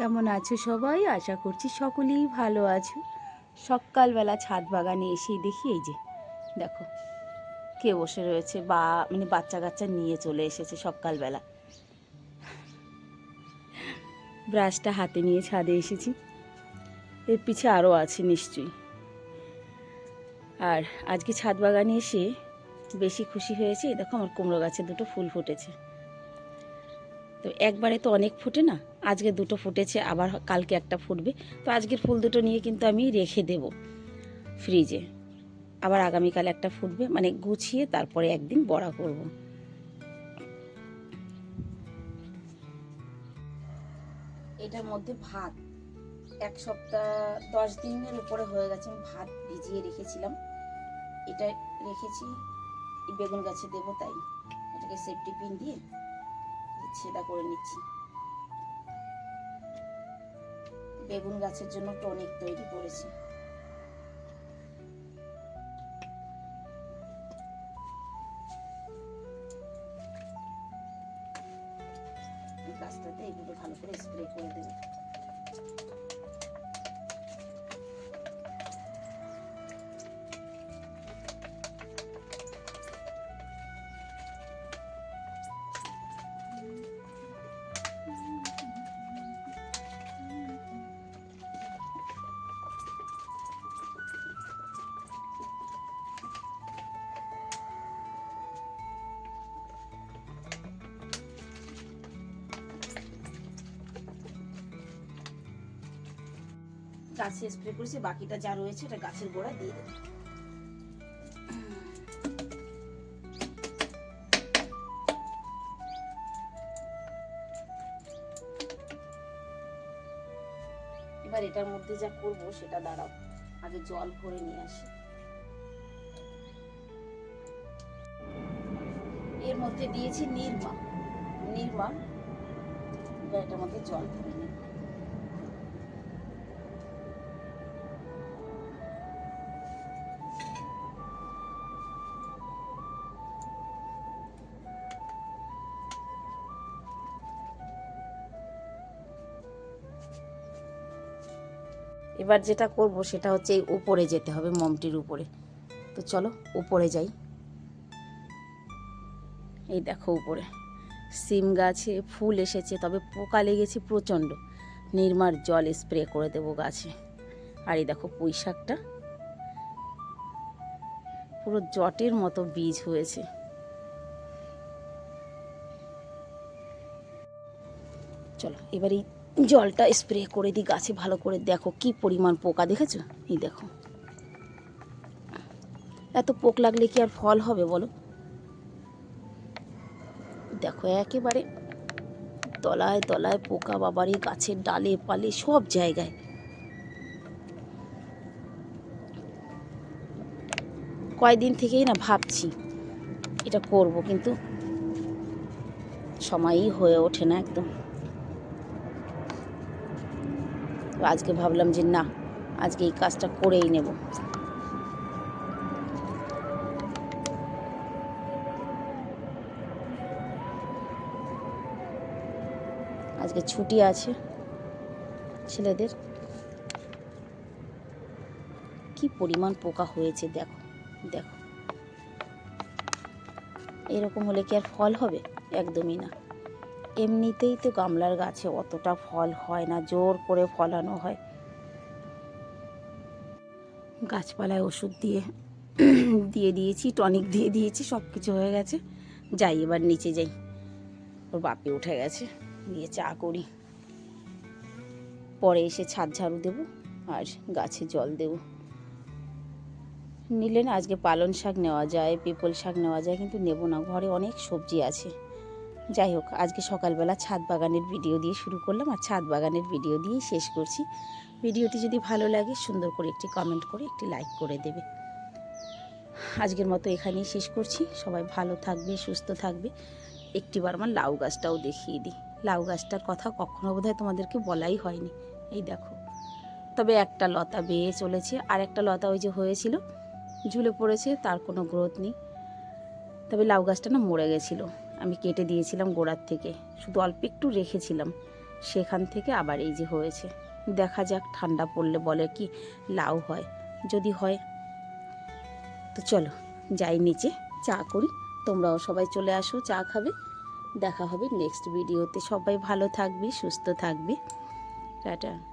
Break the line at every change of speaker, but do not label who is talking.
কেমন আছো সবাই? আশা করছি সকলেই ভালো আছো। সকালবেলা ছাদ বাগানে এসেই দেখি এই যে, দেখো, কে বসে রয়েছে, বা মানে বাচ্চা কাচ্চা নিয়ে চলে এসেছে সকালবেলা। ব্রাশটা হাতে নিয়ে ছাদে এসেছি। এর পিছে আরও আছে নিশ্চয়ই। আর আজকে ছাদ বাগানে এসে বেশি খুশি হয়েছে দেখো আমার কুমড়ো গাছে দুটো ফুল ফুটেছে। তো একবারে তো অনেক ফুটে না? আজকে দুটো ফুটেছে, আবার কালকে একটা ফুটবে। তো আজকের ফুল দুটো নিয়ে কিন্তু আমি রেখে দেব ফ্রিজে। আবার আগামীকাল একটা ফুটবে মানে গুছিয়ে তারপরে একদিন বড়া করব। এটার মধ্যে ভাত, এক সপ্তাহ, দশ দিনের উপরে হয়ে গেছে, আমি ভাত ভিজিয়ে রেখেছিলাম। এটা রেখেছি, বেগুন গাছে দেবো তাই। এটাকে সেফটি পিন দিয়ে ছেদা করে নিচ্ছি। বেগুন গাছের জন্য টনিক তৈরি করেছি। গাছটাতে এগুলো ভালো করে স্প্রে করে দেবো। গাছে স্প্রে করেছি, বাকিটা যা রয়েছে এটা গাছের গোড়ায় দিয়ে দেবো। এবার এটার মধ্যে যা করব সেটা দাঁড়াও, আগে জল ভরে নিয়ে আসি। এর মধ্যে দিয়েছি নির্মা। নির্মা এটার মধ্যে জল ভরে এবার যেটা করব সেটা হচ্ছে এই উপরে যেতে হবে, মমটির উপরে। তো চলো, উপরে যাই। এই দেখো উপরে। সিম গাছে ফুল এসেছে, তবে পোকা লেগেছে প্রচণ্ড। নির্মার জল স্প্রে করে দেবো গাছে। আর এই দেখো পুঁই শাকটা। পুরো জটের মতো বীজ হয়েছে। চলো, এবার এই জলটা স্প্রে করে দিই গাছে ভালো করে। দেখো কি পরিমাণ পোকা, দেখেছ? এই দেখো। এত পোক লাগলে কি আর ফল হবে, বলো? দেখো, একেবারে তলায় তলায় পোকা বাবারে, গাছের ডালে পালে, সব জায়গায়। কয়দিন থেকেই না ভাবছি এটা করব, কিন্তু সময়ই হয়ে ওঠে না একদম। তো আজকে ভাবলাম যে না, আজকে এই কাজটা করেই নেব। আজকে ছুটি আছে ছেলেদের। কি পরিমাণ পোকা হয়েছে দেখো দেখো। এরকম হলে কি আর ফল হবে? একদমই না। এমনিতেই তো গামলার গাছে অতটা ফল হয় না, জোর করে ফলানো হয়। গাছপালায় ওষুধ দিয়ে দিয়ে দিয়েছি, টনিক দিয়ে দিয়েছি সব কিছু হয়ে গেছে। যাই, এবার নিচে যাই। ওর বাপে উঠে গেছে দিয়ে চা করি। পরে এসে ছাদ ঝাড়ু দেবো আর গাছে জল দেবো। নিলে না, আজকে পালন শাক নেওয়া যায়, পিপল শাক নেওয়া যায়, কিন্তু নেব না। ঘরে অনেক সবজি আছে। যাই হোক, আজকে সকালবেলা ছাদ বাগানের ভিডিও দিয়ে শুরু করলাম আর ছাদ বাগানের ভিডিও দিয়েই শেষ করছি। ভিডিওটি যদি ভালো লাগে, সুন্দর করে একটি কমেন্ট করে একটি লাইক করে দেবে। আজকের মতো এখানেই শেষ করছি। সবাই ভালো থাকবে, সুস্থ থাকবে। একটিবার আমার লাউ গাছটাও দেখিয়ে দিই। লাউ গাছটার কথা কখনো বোধহয় তোমাদেরকে বলাই হয়নি। এই দেখো, তবে একটা লতা বেয়ে চলেছে। আর একটা লতা ওই যে হয়েছিল, ঝুলে পড়েছে, তার কোনো গ্রোথ নেই। তবে লাউ গাছটা না মরে গেছিল। আমি কেটে দিয়েছিলাম গোড়ার থেকে। শুধু অল্প একটু রেখেছিলাম। সেখান থেকে আবার এই যে হয়েছে। দেখা যাক ঠান্ডা পড়লে বলে কি লাউ হয়। যদি হয়, তো চলো, যাই নিচে, চা করি। তোমরাও সবাই চলে আসো, চা খাবে। দেখা হবে নেক্সট ভিডিওতে। সবাই ভালো থাকবি, সুস্থ থাকবি। টাটা।